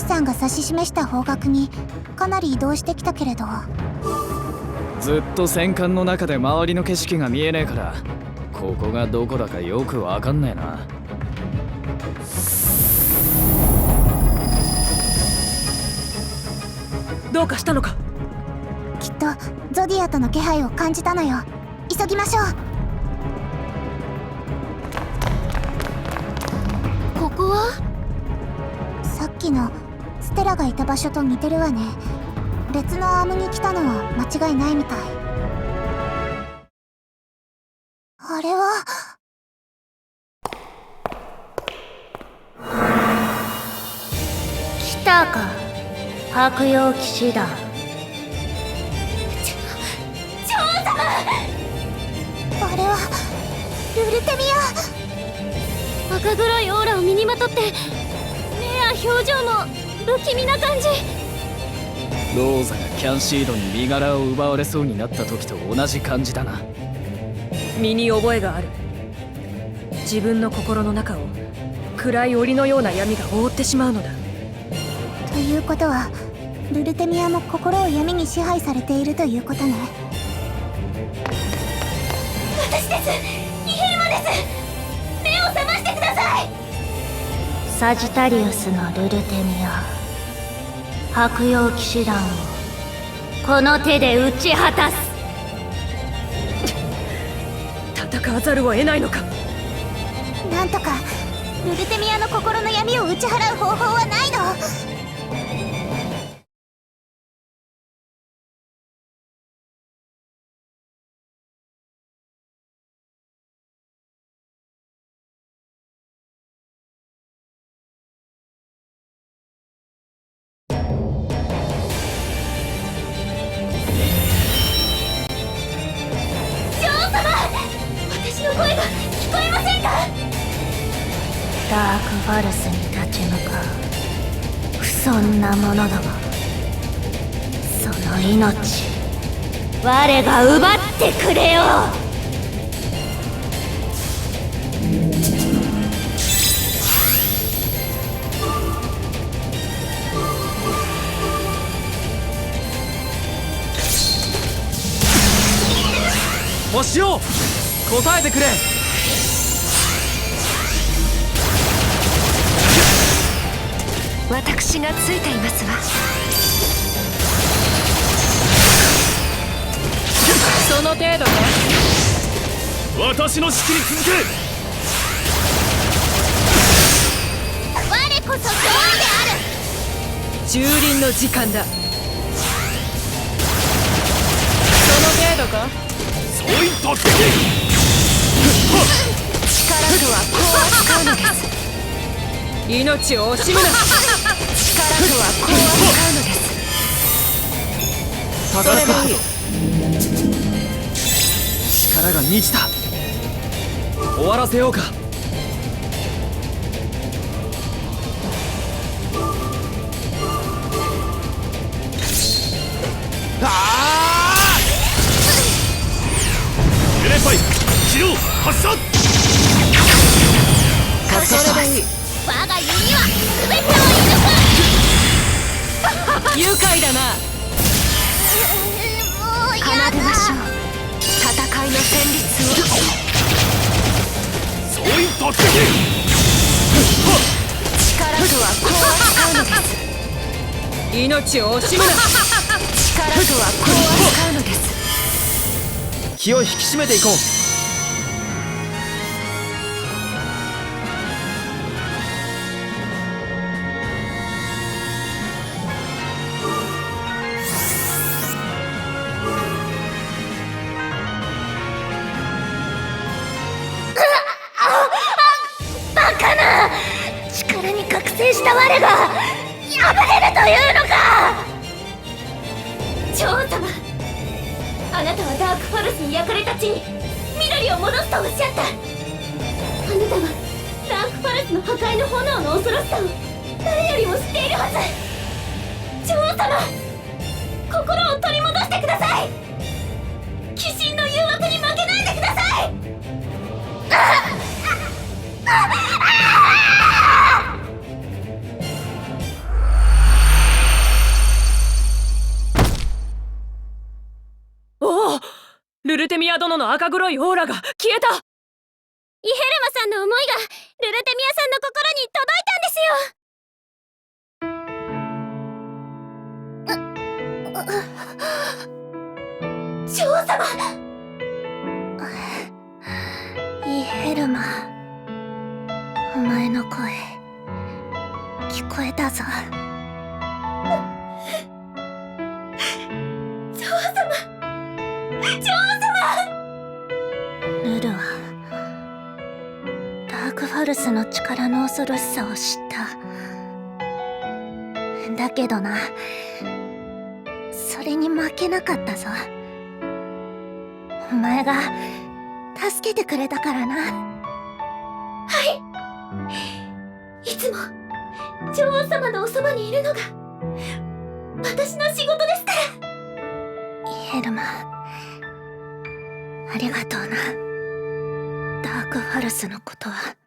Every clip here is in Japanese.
士さんが指し示した方角にかなり移動してきたけれど。ずっと戦艦の中で周りの景色が見えねえからここがどこだかよくわかんねえな。どうかしたのか？きっとゾディアとの気配を感じたのよ。急ぎましょう。ここは？さっきのステラがいた場所と似てるわね。別のアームに来たのは間違いないみたい。あれは？来たか。白陽騎士団。あれは？ルルテミア赤黒いオーラを身にまとって目や表情も不気味な感じ。ローザがキャンシードに身柄を奪われそうになった時と同じ感じだな。身に覚えがある。自分の心の中を暗い檻のような闇が覆ってしまうのだ。アということはルルテミアも心を闇に支配されているということね。私です。イヘルマです。目を覚ましてくださいサジタリウスのルルテミア白曜騎士団をこの手で打ち果たす。戦わざるを得ないのか。なんとかルルテミアの心の闇を打ち払う方法はないの。ダークファルスに立ち向かう。不遜なものどもその命。我が奪ってくれよ。星を答えてくれ。私がついていますわ。その程度ね。私の指揮に続け。我こそドアである。蹂躙の時間だ。その程度か？総員突撃力とはこう扱うのです命を惜しむな。力とはこう扱うのです。高それでいい。力が満ちた。終わらせようか愉快だな。奏でましょうだ戦いの旋律を。総員突撃力とはこう扱うのです。命を惜しむな。力とはこう扱うのです。気を引き締めていこうした我が破れるというのか。女王様あなたはダークフォルスに焼かれた地に緑を戻すとおっしゃった。あなたはダークフォルスの破壊の炎の恐ろしさを誰よりも知っているはず。女王様心を取り戻してください。鬼神の誘惑に負けない。ミア殿の赤黒いオーラが消えた。イヘルマさんの思いがルルテミアさんの心に届いたんですよ。女王様イヘルマお前の声聞こえたぞ女王様女王様ダークファルスの力の恐ろしさを知った。だけどな。それに負けなかったぞ。お前が助けてくれたからな。はい。いつも女王様のおそばにいるのが私の仕事ですから。イヘルマ。ありがとうな。ダークファルスのことは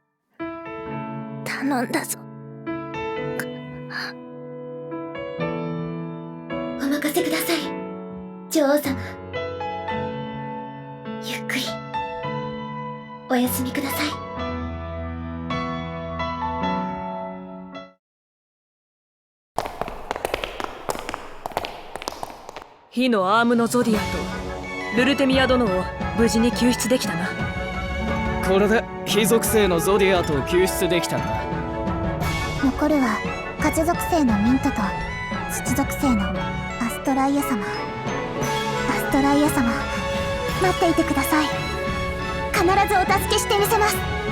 頼んだぞ。お任せください。女王様。ゆっくり。お休みください。火のアームのゾディアとルルテミア殿を無事に救出できたな。これで火属性のゾディアートを救出できたんだ残るは風属性のミントと土属性のアストライア様。アストライア様待っていてください。必ずお助けしてみせます。